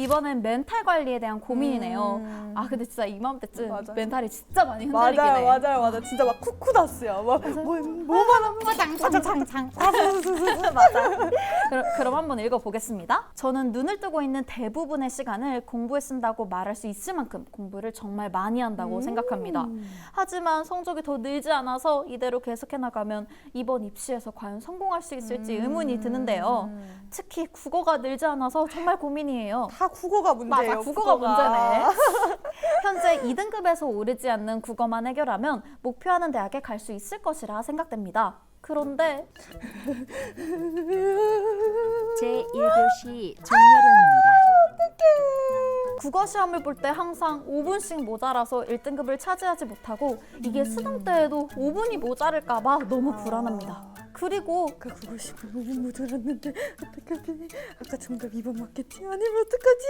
이번엔 멘탈 관리에 대한 고민이네요. 음. 아 근데 진짜 이맘때쯤 맞아. 멘탈이 진짜 많이 흔들리긴 맞아요, 해. 맞아요, 맞아요. 진짜 막 쿠쿠다스야. 막 뭐, 뭐만 하면 장장장장 맞아. 그럼, 그럼 한번 읽어보겠습니다. 저는 눈을 뜨고 있는 대부분의 시간을 공부에 쓴다고 말할 수 있을 만큼 공부를 정말 많이 한다고 음. 생각합니다. 하지만 성적이 더 늘지 않아서 이대로 계속해 나가면 이번 입시에서 과연 성공할 수 있을지 음. 의문이 드는데요. 특히 국어가 늘지 않아서 정말 고민이에요. 다 국어가 문제예요. 맞아, 국어가 문제네. 현재 2등급에서 오르지 않는 국어만 해결하면 목표하는 대학에 갈 수 있을 것이라 생각됩니다. 그런데 제1교시 정여령입니다. 국어 시험을 볼 때 항상 5분씩 모자라서 1등급을 차지하지 못하고 이게 수능 때에도 5분이 모자랄까 봐 너무 불안합니다. 그리고 아까 시고 너무 모자랐는데 어떡하지? 아까 정답 2번 맞겠지? 아니면 어떡하지?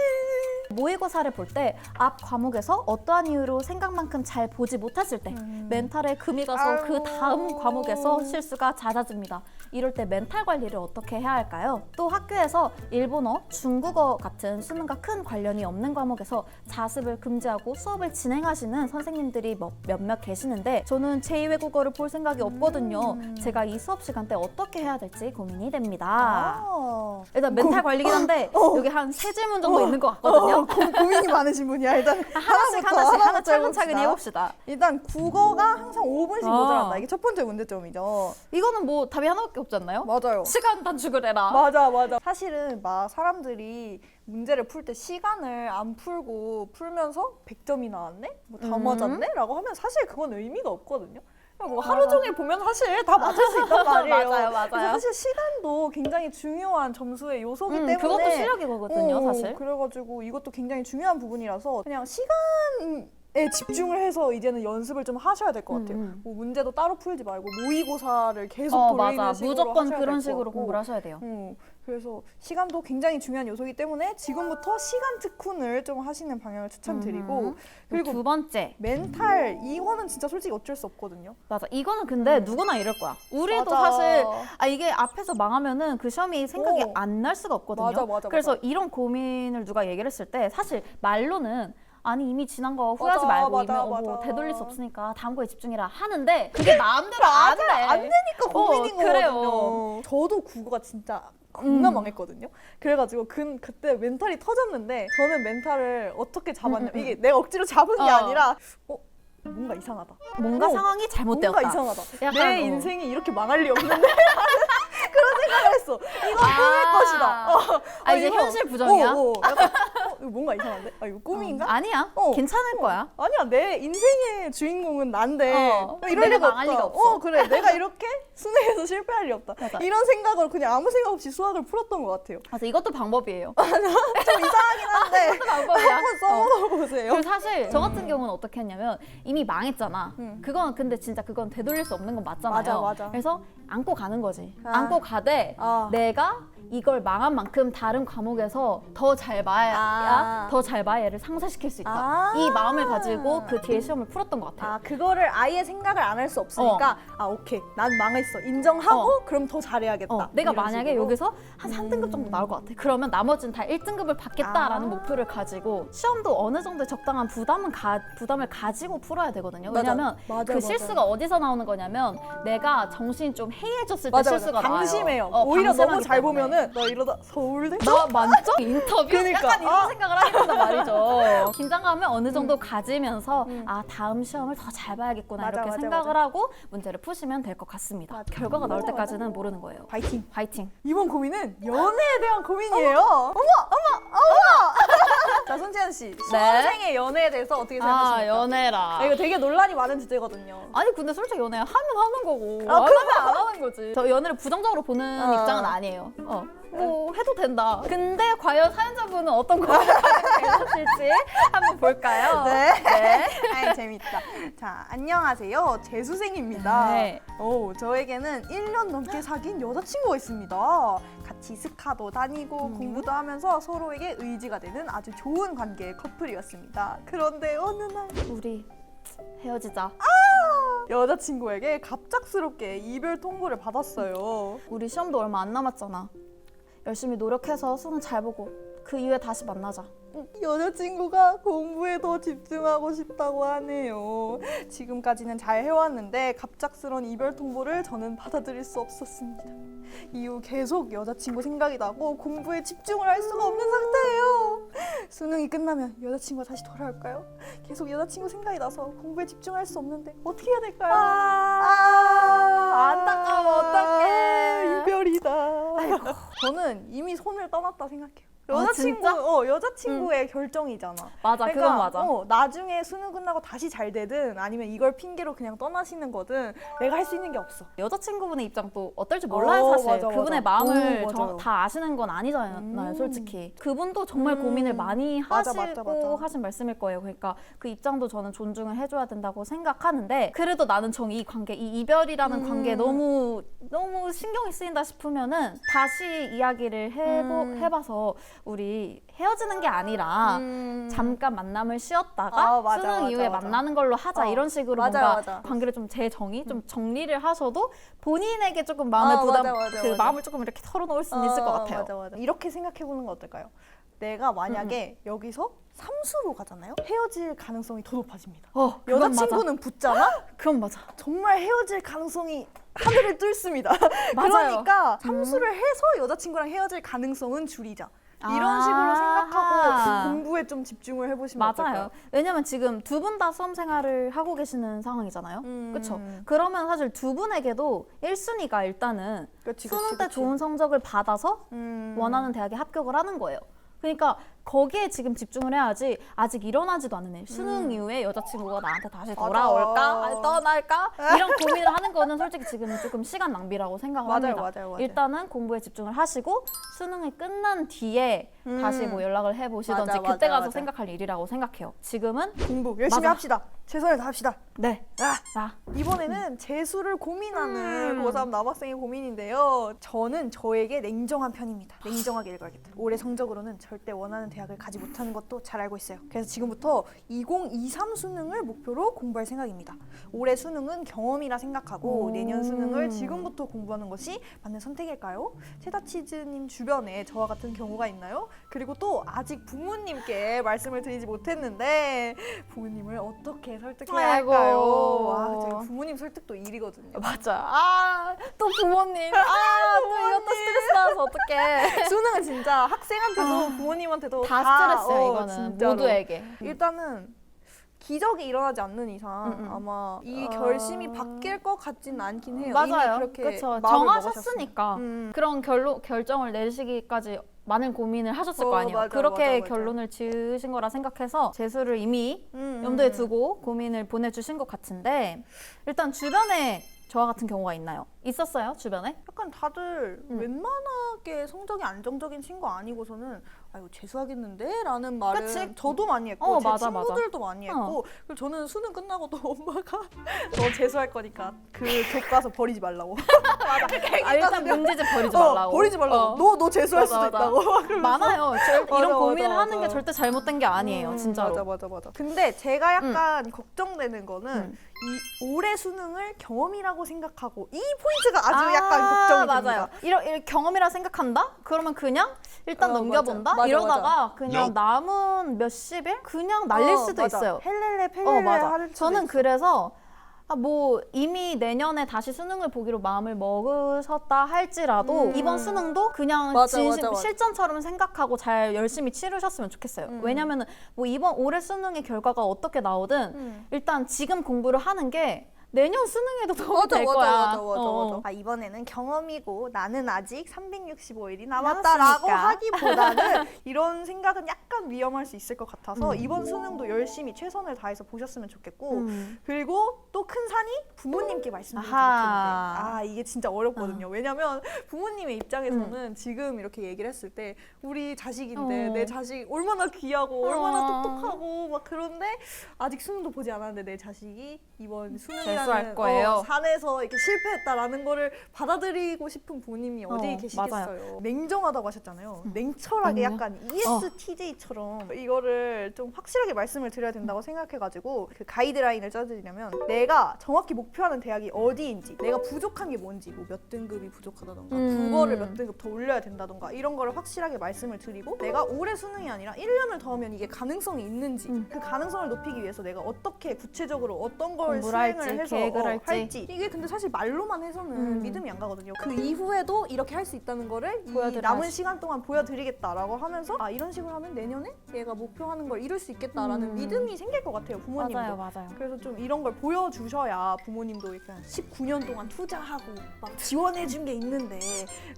모의고사를 볼 때 앞 과목에서 어떠한 이유로 생각만큼 잘 보지 못했을 때 멘탈에 금이 가서 그 다음 과목에서 실수가 잦아집니다. 이럴 때 멘탈 관리를 어떻게 해야 할까요? 또 학교에서 일본어, 중국어 같은 수능과 큰 관련이 없는 과목에서 자습을 금지하고 수업을 진행하시는 선생님들이 뭐- 몇몇 계시는데 저는 제2외국어를 볼 생각이 없거든요. 제가 이 수업 시간 때 어떻게 해야 될지 고민이 됩니다. 아. 일단 멘탈 관리긴 한데 어. 여기 한 세 질문 정도 있는 것 같거든요. 어, 고, 고민이 많으신 분이야. 일단 하나씩 하나씩 하나 차근차근 해봅시다. 일단 국어가 항상 5분씩 아. 모자란다. 이게 첫 번째 문제점이죠. 이거는 뭐 답이 하나밖에 없지 않나요? 맞아요. 시간 단축을 해라. 맞아 맞아 사실은 막 사람들이 문제를 풀 때 시간을 안 풀고 풀면서 100점이 나왔네? 뭐다 음. 맞았네? 라고 하면 사실 그건 의미가 없거든요 뭐 하루 종일 보면 사실 다 맞을 수 있단 말이에요 맞아요, 맞아요. 그래서 사실 시간도 굉장히 중요한 점수의 요소기 음, 때문에 그것도 실력이거든요, 어, 사실. 그래가지고 이것도 굉장히 중요한 부분이라서 그냥 시간 에 집중을 해서 이제는 연습을 좀 하셔야 될 것 같아요. 음, 음. 뭐 문제도 따로 풀지 말고 모의고사를 계속 어, 돌리는 맞아. 식으로 무조건 그런 식으로. 공부를 하셔야 돼요. 음, 그래서 시간도 굉장히 중요한 요소이기 때문에 지금부터 시간 특훈을 좀 하시는 방향을 추천드리고 음. 그리고 두 번째. 멘탈 이거는 진짜 솔직히 어쩔 수 없거든요. 맞아. 이거는 근데 누구나 이럴 거야. 우리도 음. 맞아. 사실 아 이게 앞에서 망하면은 그 시험이 생각이 오. 안날 수가 없거든요. 맞아, 맞아, 그래서 이런 고민을 누가 얘기를 했을 때 사실 말로는 아니 이미 지난 거 후회하지 맞아, 말고 맞아, 이미 어, 뭐 맞아. 되돌릴 수 없으니까 다음 거에 집중해라 하는데 그게 마음대로 안 돼. 안 되니까 고민인 어, 거거든요. 그래요. 저도 국어가 진짜 겁나 음. 망했거든요. 그래가지고 그, 그때 멘탈이 터졌는데 저는 멘탈을 어떻게 잡았냐면 음, 음, 음. 이게 내가 억지로 잡은 게 어. 아니라 어 뭔가 이상하다. 뭔가 어, 상황이 잘못되었다. 뭔가 이상하다. 약간, 내 어. 인생이 이렇게 망할 리 없는데 그런 생각을 했어. 이건 아. 꿈일 것이다. 어, 아, 이제 이거- 현실 부정이야? 어, 어, 약간, 어, 이거 뭔가 이상한데? 아 이거 꿈인가? 아니야. 어. 괜찮을 거야. 아니야 내 인생의 주인공은 난데 어, 뭐 이럴 내가 리가 망할 없다. 리가 없어. 어 그래 내가 이렇게 수능에서 실패할 리 없다. 맞아. 이런 생각으로 그냥 아무 생각 없이 수학을 풀었던 것 같아요. 그래서 이것도 방법이에요. 좀 이상하긴 한데 이것도 방법이야. 한번 써보어 보세요. 그리고 사실 저 같은 경우는 어떻게 했냐면 이미 망했잖아. 음. 그건 근데 진짜 그건 되돌릴 수 없는 건 맞잖아요. 맞아, 맞아. 그래서 안고 가는 거지. 아. 안고 가되 아. 내가 이걸 망한 만큼 다른 과목에서 더 잘 봐야 아. 더 잘 봐야 얘를 상쇄시킬 수 있다. 아. 이 마음을 가지고 그 뒤에 시험을 풀었던 것 같아요. 아 그거를 아예 생각을 안 할 수 없으니까 아 오케이 난 망했어 인정하고 어. 그럼 더 잘해야겠다. 어, 내가 이런 만약에 식으로. 여기서 한 3등급 정도 나올 것 같아. 그러면 나머지는 다 1등급을 받겠다라는 아. 목표를 가지고 시험도 어느 정도 적당한 부담은 가, 부담을 가지고 풀어야 되거든요. 맞아. 왜냐면 맞아, 그 맞아. 실수가 어디서 나오는 거냐면 내가 정신이 좀 해이해졌을 때 맞아, 실수가 맞아. 나와요. 방심해요. 어, 오히려 너무 방심하기 잘 때문에. 보면은 너 이러다 서울대 나 만점? 인터뷰? 그러니까. 약간 이런 아. 생각을 하게 된단 말이죠. 긴장감을 어느 정도 가지면서 음. 아 다음 시험을 더 잘 봐야겠구나 맞아, 이렇게 맞아, 생각을 하고 문제를 푸시면 될 것 같습니다. 맞아. 결과가 나올 맞아, 때까지는 모르는 거예요. 파이팅. 화이팅! 이번 고민은 연애에 대한 고민이에요. 어머, 어머, 어머. 자, 손지현 씨, 수험생의 연애에 대해서 어떻게 생각하십니까? 아 연애라. 아, 이거 되게 논란이 많은 주제거든요. 아니 근데 솔직히 연애 하면 하는 거고 아, 안 하면 안 하는 거지. 저 연애를 부정적으로 보는 어. 입장은 아니에요. 어. 뭐 해도 된다. 근데 과연 사연자분은 어떤 고민을 해보실지 한번 볼까요? 네. 네. 아이, 재밌다. 자, 안녕하세요. 재수생입니다. 네. 오, 저에게는 1년 넘게 사귄 여자친구가 있습니다. 같이 스카도 다니고 음. 공부도 하면서 서로에게 의지가 되는 아주 좋은 관계의 커플이었습니다. 그런데 어느 날 우리 헤어지자. 여자친구에게 갑작스럽게 이별 통보를 받았어요. 우리 시험도 얼마 안 남았잖아. 열심히 노력해서 수능 잘 보고 그 이후에 다시 만나자. 여자친구가 공부에 더 집중하고 싶다고 하네요. 지금까지는 잘 해왔는데 갑작스런 이별 통보를 저는 받아들일 수 없었습니다. 이후 계속 여자친구 생각이 나고 공부에 집중을 할 수가 없는 상태예요. 수능이 끝나면 여자친구가 다시 돌아올까요? 계속 여자친구 생각이 나서 공부에 집중할 수 없는데 어떻게 해야 될까요? 아, 안타까워, 어떡해. 이별이다. 저는 이미 손을 떠났다 생각해요. 아, 여자친구, 진짜? 어, 여자친구의 결정이잖아. 맞아, 그건 맞아. 어, 나중에 수능 끝나고 다시 잘 되든 아니면 이걸 핑계로 그냥 떠나시는 거든 내가 할 수 있는 게 없어. 여자친구분의 입장도 어떨지 몰라요 어, 사실 맞아, 그분의 맞아. 마음을 오, 정- 맞아요. 다 아시는 건 아니잖아요 음. 솔직히 그분도 정말 음. 고민을 많이 맞아, 하시고 맞아, 맞아. 하신 말씀일 거예요 그러니까 그 입장도 저는 존중을 해줘야 된다고 생각하는데 그래도 나는 정 이 관계 이 이별이라는 음. 관계 너무 너무 신경이 쓰인다 싶으면은 다시 이야기를 해보, 음. 해봐서 우리 헤어지는 게 아니라 음. 잠깐 만남을 쉬었다가 아, 맞아, 수능 맞아, 이후에 맞아. 만나는 걸로 하자 어, 이런 식으로 맞아, 뭔가 맞아. 관계를 좀 재정의 좀 정리를 하셔도 본인에게 조금 마음의 아, 부담 맞아, 맞아, 그 맞아. 마음을 조금 이렇게 털어놓을 수는 있을 것 어, 같아요. 맞아, 맞아. 이렇게 생각해 보는 거 어떨까요? 내가 만약에 여기서 삼수로 가잖아요. 헤어질 가능성이 더 높아집니다. 어, 그건 맞아. 여자친구는 붙잖아? 그건 맞아. 정말 헤어질 가능성이 하늘을 뚫습니다. 그러니까 삼수를 해서 여자친구랑 헤어질 가능성은 줄이자. 이런 아. 식으로 생각하고 공부에 좀 집중을 해보시면 맞아요. 어떨까요? 왜냐면 지금 두 분 다 수험 생활을 하고 계시는 상황이잖아요. 음. 그렇죠. 그러면 사실 두 분에게도 1순위가 일단은 그치, 수능 그치, 때 그치. 좋은 성적을 받아서 음. 원하는 대학에 합격을 하는 거예요. 그러니까 거기에 지금 집중을 해야지 아직 일어나지도 않은 일 수능 이후에 여자친구가 나한테 다시 음. 돌아올까 아니, 떠날까 이런 고민을 하는 거는 솔직히 지금은 조금 시간 낭비라고 생각을 맞아요, 합니다. 맞아요, 맞아요. 일단은 공부에 집중을 하시고 수능이 끝난 뒤에 음. 다시 뭐 연락을 해보시던지 맞아, 그때 맞아, 가서 맞아. 생각할 일이라고 생각해요. 지금은 공부 열심히 맞아. 합시다. 최선을 다합시다. 네, 아, 나 이번에는 재수를 고민하는 음. 고3 남학생의 고민인데요. 저는 저에게 냉정한 편입니다. 냉정하게 읽어야겠다. 올해 성적으로는 절대 원하는 대학을 가지 못하는 것도 잘 알고 있어요. 그래서 지금부터 2023 수능을 목표로 공부할 생각입니다. 올해 수능은 경험이라 생각하고 오. 내년 수능을 지금부터 공부하는 것이 맞는 선택일까요? 체다치즈님 주변에 저와 같은 경우가 있나요? 그리고 또 아직 부모님께 말씀을 드리지 못했는데 부모님을 어떻게 설득해야 아이고. 할까요? 와, 저희 부모님 설득도 일이거든요. 맞아. 아, 또 부모님. 아, 또 이것도 스트레스 나서 어떡해. 수능은 진짜 학생한테도 부모님한테도 다 스트레스야, 어, 이거는. 진짜로. 모두에게. 일단은 기적이 일어나지 않는 이상 음, 음. 아마 이 어. 결심이 바뀔 것 같지는 않긴 해요. 맞아요. 그렇게. 마음을 정하셨으니까 먹으셨으니까. 음. 그런 결로, 결정을 내리시기까지 많은 고민을 하셨을 어, 거 아니에요. 맞아, 그렇게 맞아, 맞아. 결론을 지으신 거라 생각해서 재수를 이미 음, 염두에 음. 두고 고민을 보내주신 것 같은데 일단 주변에 저와 같은 경우가 있나요? 있었어요 주변에? 약간 다들 음. 웬만하게 성적이 안정적인 친구 아니고서는 아이고 재수하겠는데? 라는 말을 그치? 저도 많이 했고 어, 제 맞아, 맞아. 친구들도 많이 했고 어. 그리고 저는 수능 끝나고도 엄마가 너 재수할 거니까 그 교과서 버리지 말라고 아, 일단 문제집 버리지 어, 말라고. 버리지 말라고 어. 너 너 재수할 맞아, 수도 맞아. 있다고 그러면서 많아요. 절, 맞아, 이런 맞아, 고민을 하는 게 맞아. 절대 잘못된 게 아니에요. 음, 진짜로. 맞아 맞아 맞아. 근데 제가 약간 걱정되는 거는 음. 이 올해 수능을 경험이라고 생각하고 이 포인트가 아주 약간 걱정이 맞아요. 됩니다. 이런, 이런 경험이라 생각한다? 그러면 그냥 일단 어, 넘겨본다? 맞아. 맞아, 이러다가 그냥 남은 몇십 일 그냥 날릴 어, 수도 맞아. 있어요. 헬렐레 펠렐레 어 맞아. 할 수도 저는 있어. 그래서 아, 뭐 이미 내년에 다시 수능을 보기로 마음을 먹으셨다 할지라도 음. 이번 수능도 그냥 맞아, 진심 맞아, 맞아. 실전처럼 생각하고 잘 열심히 치르셨으면 좋겠어요. 음. 왜냐면은 뭐 이번 올해 수능의 결과가 어떻게 나오든 음. 일단 지금 공부를 하는 게 내년 수능에도 도움이 맞아 될 맞아 거야. 맞아 맞아 어. 맞아. 아 이번에는 경험이고 나는 아직 365일이 남았다라고 남았으니까. 하기보다는 이런 생각은 약간 위험할 수 있을 것 같아서 음. 이번 수능도 열심히 최선을 다해서 보셨으면 좋겠고 음. 그리고 또 큰 산이 부모님께 말씀드리지 아하. 아 이게 진짜 어렵거든요. 왜냐면 부모님의 입장에서는 지금 이렇게 얘기를 했을 때 우리 자식인데 어. 내 자식 얼마나 귀하고 얼마나 어. 똑똑하고 막 그런데 아직 수능도 보지 않았는데 내 자식이 이번 수능이라는 알 거예요. 어, 산에서 이렇게 실패했다라는 거를 받아들이고 싶은 부모님이 어, 디 어, 계시겠어요. 냉정하다고 하셨잖아요. 냉철하게 냉정? 약간 E ESTJ처럼 이거를 좀 확실하게 말씀을 드려야 된다고 생각해가지고 그 가이드라인을 짜드리려면 내가 정확히 목표하는 대학이 어디인지 내가 부족한 게 뭔지 뭐 몇 등급이 부족하다던가 음. 국어를 몇 등급 더 올려야 된다던가 이런 거를 확실하게 말씀을 드리고 내가 올해 수능이 아니라 1년을 더 하면 이게 가능성이 있는지 음. 그 가능성을 높이기 위해서 내가 어떻게 구체적으로 어떤 걸 수행을 할지, 해서 계획을 어, 할지. 이게 근데 사실 말로만 해서는 음. 믿음이 안 가거든요. 그 이후에도 이렇게 할 수 있다는 거를 이 보여드려야지. 남은 시간 동안 보여드리겠다라고 하면서 아 이런 식으로 하면 내년에 얘가 목표하는 걸 이룰 수 있겠다라는 음. 믿음이 생길 것 같아요 부모님도. 맞아요, 맞아요. 그래서 좀 이런 걸 보여주셔야 부모님도 이렇게 한 19년 동안 투자하고 막 지원해준 게 있는데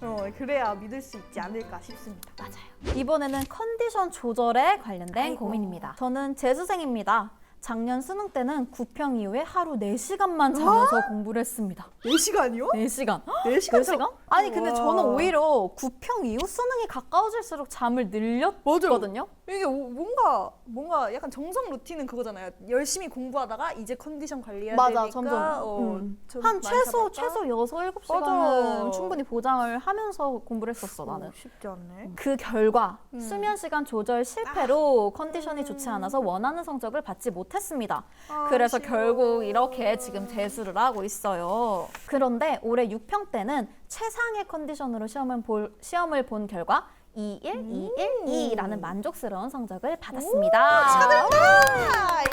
어, 그래야 믿을 수 있지 않을까 싶습니다. 맞아요. 이번에는 컨디션 조절에 관련된 아이고. 고민입니다. 저는 재수생입니다. 작년 수능 때는 9평 이후에 하루 4시간만 자면서 공부를 했습니다. 4시간이요? 4시간. 4시간? 4시간? 아니 근데 우와. 저는 오히려 9평 이후 수능이 가까워질수록 잠을 늘렸거든요. 이게 오- 뭔가 뭔가 약간 정성 루틴은 그거잖아요. 열심히 공부하다가 이제 컨디션 관리해야 맞아, 되니까 점점. 어, 음. 좀한 최소 잡을까? 최소 6, 7시간은 맞아. 충분히 보장을 하면서 공부를 했었어, 나는. 오, 쉽지 않네. 그 결과 음. 수면 시간 조절 실패로 컨디션이 좋지 않아서 원하는 성적을 받지 못했 습니다. 아, 그래서 아쉬워. 결국 이렇게 지금 재수를 하고 있어요. 그런데 올해 6평 때는 최상의 컨디션으로 시험을 볼, 시험을 본 결과 21, 21, 2라는 만족스러운 성적을 받았습니다. 축하드립니다.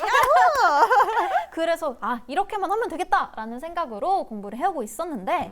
그래서 아 이렇게만 하면 되겠다라는 생각으로 공부를 해오고 있었는데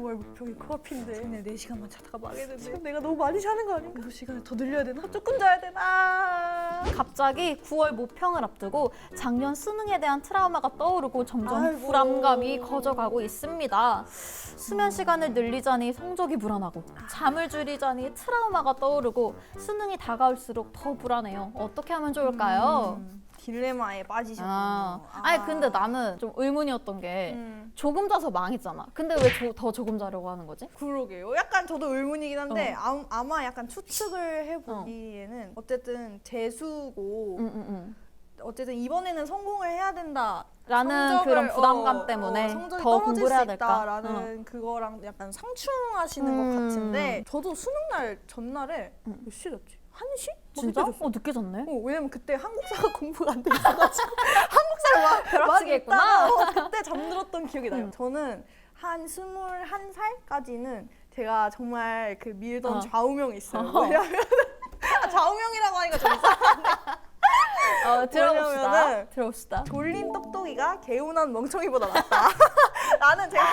9월 목표가 코앞인데 맨날 4시간만 자다가 망했는데 지금 내가 너무 많이 자는 거 아닌가? 그 시간을 더 늘려야 되나? 조금 자야 되나? 갑자기 9월 모평을 앞두고 작년 수능에 대한 트라우마가 떠오르고 점점 아이고. 불안감이 커져가고 있습니다. 수면 시간을 늘리자니 성적이 불안하고 잠을 줄이자니 트라우마가 떠오르고 수능이 다가올수록 더 불안해요. 어떻게 하면 좋을까요? 음, 딜레마에 빠지셨군요. 아, 아 니 근데 나는 좀 의문이었던 게 음, 조금 자서 망했잖아. 근데 왜 더 조금 자려고 하는 거지? 그러게요. 약간 저도 의문이긴 한데 어. 아, 아마 약간 추측을 해보기에는 어. 쨌든 재수고 응, 응, 응. 어쨌든 이번에는 성공을 해야 된다. 라는 성적을, 그런 부담감 어, 때문에 어, 성적이 더 떨어질 공부를 해야 수 될까? 있다라는 그거랑 약간 상충하시는 것 음. 같은데 저도 수능 날 전날에 음. 몇 시에 잤지? 1시? 뭐 진짜? 잤어. 어 늦게 잤네. 어, 왜냐면 그때 한국사가 공부가 안 돼 있어가지고 한국사를 막 벼락치기 막 했구나. 어, 그때 잠들었던 기억이 나요. 음. 저는 한 스물한 살까지는 제가 정말 그 밀던 어. 좌우명이 있어요. 어. 왜냐면 아, 좌우명이라고 하니까 좀 어, 들어봅시다. 들어봅시다. 졸린 똑똑이가 개운한 멍청이보다 낫다. 나는 제가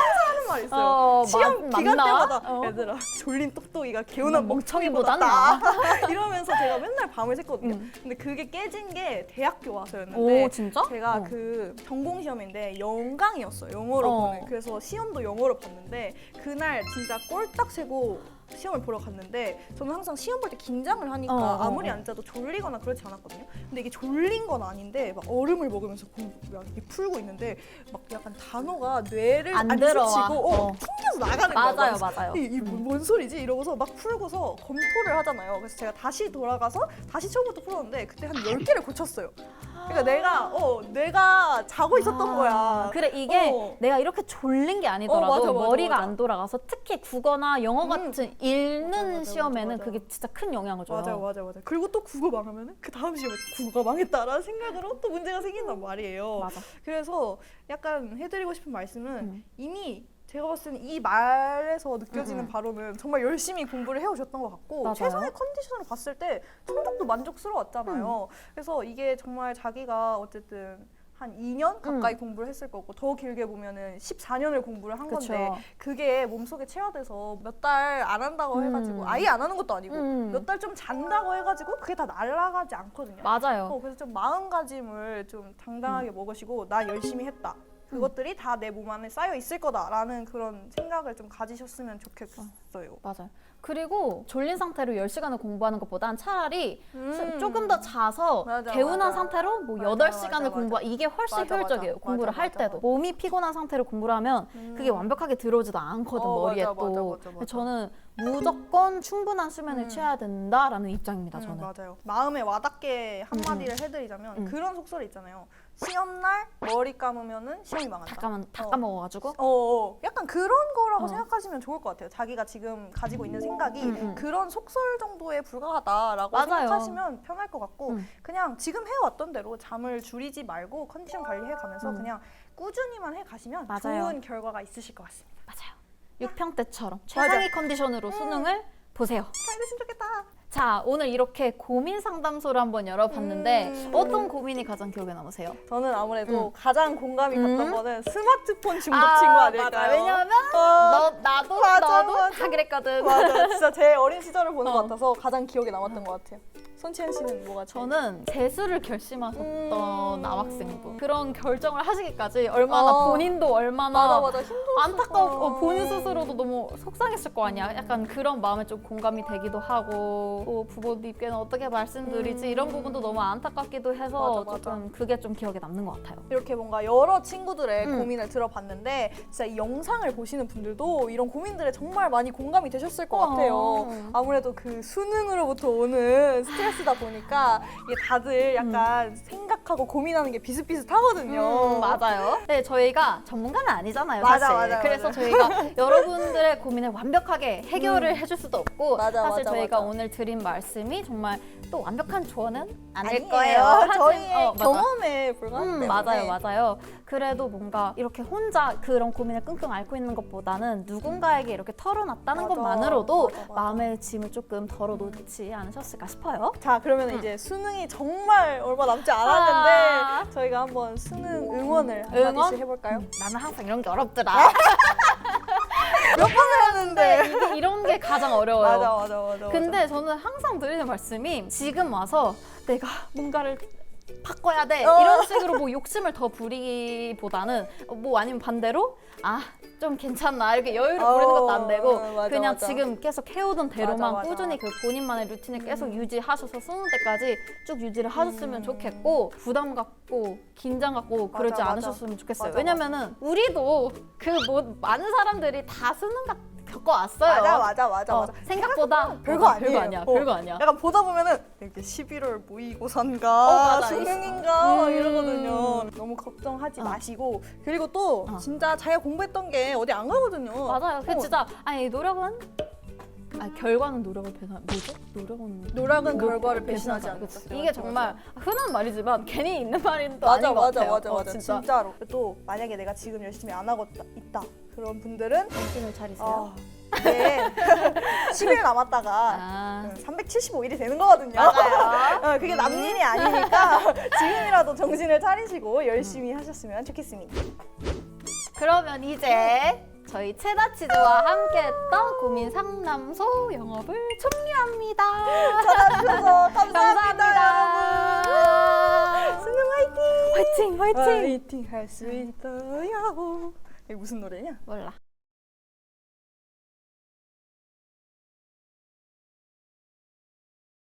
말이 있어요. 어, 시험 맞- 기간 맞나? 때마다 어. 얘들아 졸린 똑똑이가 개운한 멍청이보다 멍청이보다 낫다. 이러면서 제가 맨날 밤을 샜거든요. 음. 근데 그게 깨진 게 대학교 와서였는데 오 진짜? 제가 어. 그 전공 시험인데 영강이었어요. 영어로 어. 보는. 그래서 시험도 영어로 봤는데 그날 진짜 꼴딱 새고 시험을 보러 갔는데 저는 항상 시험 볼 때 긴장을 하니까 어, 어, 아무리 어. 안 자도 졸리거나 그렇지 않았거든요. 근데 이게 졸린 건 아닌데 막 얼음을 먹으면서 공부 막 이렇게 풀고 있는데 막 약간 단어가 뇌를 안 안, 들어와. 스치고 어, 어. 튕겨서 나가는 거예요. 맞아요, 맞아요. 이, 이 음. 뭔 소리지? 이러고서 막 풀고서 검토를 하잖아요. 그래서 제가 다시 돌아가서 다시 처음부터 풀었는데 그때 한 10개를 고쳤어요. 그러니까 내가 어 내가 자고 있었던 아, 거야. 그래 이게 어. 내가 이렇게 졸린 게 아니더라도 어, 맞아, 맞아, 머리가 맞아. 안 돌아가서 특히 국어나 영어 음. 같은 읽는 맞아, 맞아, 시험에는 맞아. 그게 진짜 큰 영향을 줘요. 맞아 맞아 맞아. 그리고 또 국어 망하면은 그 다음 시험에 국어가 망했다라는 생각으로 또 문제가 생긴단 말이에요. 맞아. 그래서 약간 해드리고 싶은 말씀은 음. 이미 제가 봤을 때는 이 말에서 느껴지는 음, 음. 바로는 정말 열심히 공부를 해오셨던 것 같고 맞아요. 최선의 컨디션으로 봤을 때 성적도 만족스러웠잖아요. 음. 그래서 이게 정말 자기가 어쨌든 한 2년 가까이 공부를 했을 거고 더 길게 보면은 14년을 공부를 한 그쵸. 건데 그게 몸속에 체화돼서 몇 달 안 한다고 음. 해가지고 아예 안 하는 것도 아니고 음. 몇 달 좀 잔다고 해가지고 그게 다 날아가지 않거든요. 맞아요. 어, 그래서 좀 마음가짐을 좀 음. 당당하게 먹으시고 나 열심히 했다. 그것들이 다 내 몸 안에 쌓여 있을 거다라는 그런 생각을 좀 가지셨으면 좋겠어요. 맞아요. 그리고 졸린 상태로 10시간을 공부하는 것보단 차라리 음. 조금 더 자서 맞아, 개운한 맞아. 상태로 뭐 맞아, 8시간을 맞아, 공부하 이게 훨씬 맞아, 효율적이에요. 맞아. 공부를 맞아, 할 맞아, 때도. 맞아. 몸이 피곤한 상태로 공부를 하면 음. 그게 완벽하게 들어오지도 않거든, 어, 머리에 맞아, 또. 맞아, 맞아, 맞아. 저는 무조건 충분한 수면을 음. 취해야 된다라는 입장입니다. 음, 저는. 맞아요. 마음에 와닿게 한마디를 해드리자면 음. 그런 속설이 있잖아요. 시험날 머리 감으면은 시험이 망한다. 다 까만 다 어. 까먹어가지고. 어, 어, 약간 그런 거라고 어. 생각하시면 좋을 것 같아요. 자기가 지금 가지고 있는 생각이 음, 음. 그런 속설 정도에 불과하다라고 맞아요. 생각하시면 편할 것 같고 음. 그냥 지금 해왔던 대로 잠을 줄이지 말고 컨디션 관리해 가면서 음. 그냥 꾸준히만 해 가시면 맞아요. 좋은 결과가 있으실 것 같습니다. 맞아요. 6평 때처럼. 최상의 컨디션으로 수능을 보세요. 잘 됐으면 좋겠다. 자, 오늘 이렇게 고민 상담소를 한번 열어봤는데 음. 어떤 고민이 가장 기억에 남으세요? 저는 아무래도 음. 가장 공감이 갔던 음. 거는 스마트폰 중독 친구 아닐까요? 맞아. 왜냐면 어, 너 나도 맞아, 나도 맞아. 다 그랬거든. 맞아. 진짜 제 어린 시절을 보는 어. 것 같아서 가장 기억에 남았던 것 같아요. 손치현 씨는 뭐가 제일? 저는 재수를 결심하셨던 음. 남학생분 그런 결정을 하시기까지 얼마나 어. 본인도 얼마나 맞아 맞아 힘들었어. 안타까워 어, 본인 스스로도 너무 속상했을 거 아니야. 약간 그런 마음에 좀 공감이 되기도 하고 또 부모님께는 어떻게 말씀드리지 음. 이런 부분도 너무 안타깝기도 해서 맞아, 맞아. 조금 그게 좀 기억에 남는 것 같아요. 이렇게 뭔가 여러 친구들의 음. 고민을 들어봤는데 진짜 이 영상을 보시는 분들도 이런 고민들에 정말 많이 공감이 되셨을 것 같아요. 어. 아무래도 그 수능으로부터 오는 스트레스 다 보니까 이게 다들 약간 생각하고 고민하는 게 비슷비슷하거든요. 음, 맞아요. 네, 저희가 전문가는 아니잖아요, 맞아, 사실. 맞아, 그래서 맞아. 저희가 여러분들의 고민을 완벽하게 해결을 해줄 수도 없고 음. 맞아, 사실 맞아, 저희가 맞아. 오늘 드린 말씀이 정말 또 완벽한 조언은 아닐 아니에요. 거예요. 하지만- 저희의 어, 맞아. 경험에 불과하기 음, 때문에. 맞아요, 맞아요. 그래도 뭔가 이렇게 혼자 그런 고민을 끙끙 앓고 있는 것보다는 누군가에게 이렇게 털어놨다는 맞아, 것만으로도 맞아, 맞아. 마음의 짐을 조금 덜어놓지 않으셨을까 싶어요. 자 그러면 음. 이제 수능이 정말 얼마 남지 않았는데 아. 저희가 한번 수능 응원을 응원? 한마디씩 해볼까요? 나는 항상 이런 게 어렵더라. 몇 번을 했는데 이게 이런 게 가장 어려워요. 맞아 맞아 맞아 근데 저는 항상 드리는 말씀이 지금 와서 내가 뭔가를 바꿔야 돼 어. 이런 식으로 뭐 욕심을 더 부리기보다는 뭐 아니면 반대로 아 좀 괜찮나 이렇게 여유를 어, 부리는 것도 안 되고 맞아, 그냥 맞아. 지금 계속 해오던 대로만 맞아, 맞아. 꾸준히 그 본인만의 루틴을 계속 유지하셔서 수능 때까지 쭉 유지를 하셨으면 음. 좋겠고 부담 갖고 긴장 갖고 맞아, 그러지 맞아. 않으셨으면 좋겠어요 맞아, 왜냐면은 우리도 그 뭐 많은 사람들이 다 수능 가- 겪어왔어요 맞아 맞아 맞아 어, 맞아 생각보다 별거 어, 아니에요. 별거 아니야. 어. 별거 아니야. 약간 보다 보면은 이렇게 11월 모의고사인가 어, 맞아. 수능인가 막 음. 이러거든요. 너무 걱정하지 어. 마시고 그리고 또 어. 진짜 자기가 공부했던 게 어디 안 가거든요. 맞아요. 그 어. 진짜 아니 노력은 아 결과는 노력을 배신 뭐죠? 노력은 노력은 노- 결과를 배신하지 않는다. 그치. 이게 정말 흔한 말이지만 괜히 있는 말인 또 맞아 아닌 것 맞아 같아요. 맞아 어, 맞아 진짜 진짜. 로 또 만약에 내가 지금 열심히 안 하고 있다, 있다. 그런 분들은 정신을 차리세요. 아, 이게 10일 남았다가 아, 375일이 되는 거거든요. 맞아요. 어, 그게 남일이 아니니까 지금이라도 정신을 차리시고 열심히 하셨으면 좋겠습니다. 그러면 이제 저희 체다치즈와 함께했던 고민 상담소 영업을 종료합니다. 찾아주셔서 감사합니다, 감사합니다. 수능 화이팅! 화이팅 화이팅. 화이팅 할 수 있어요. 이게 무슨 노래냐? 몰라.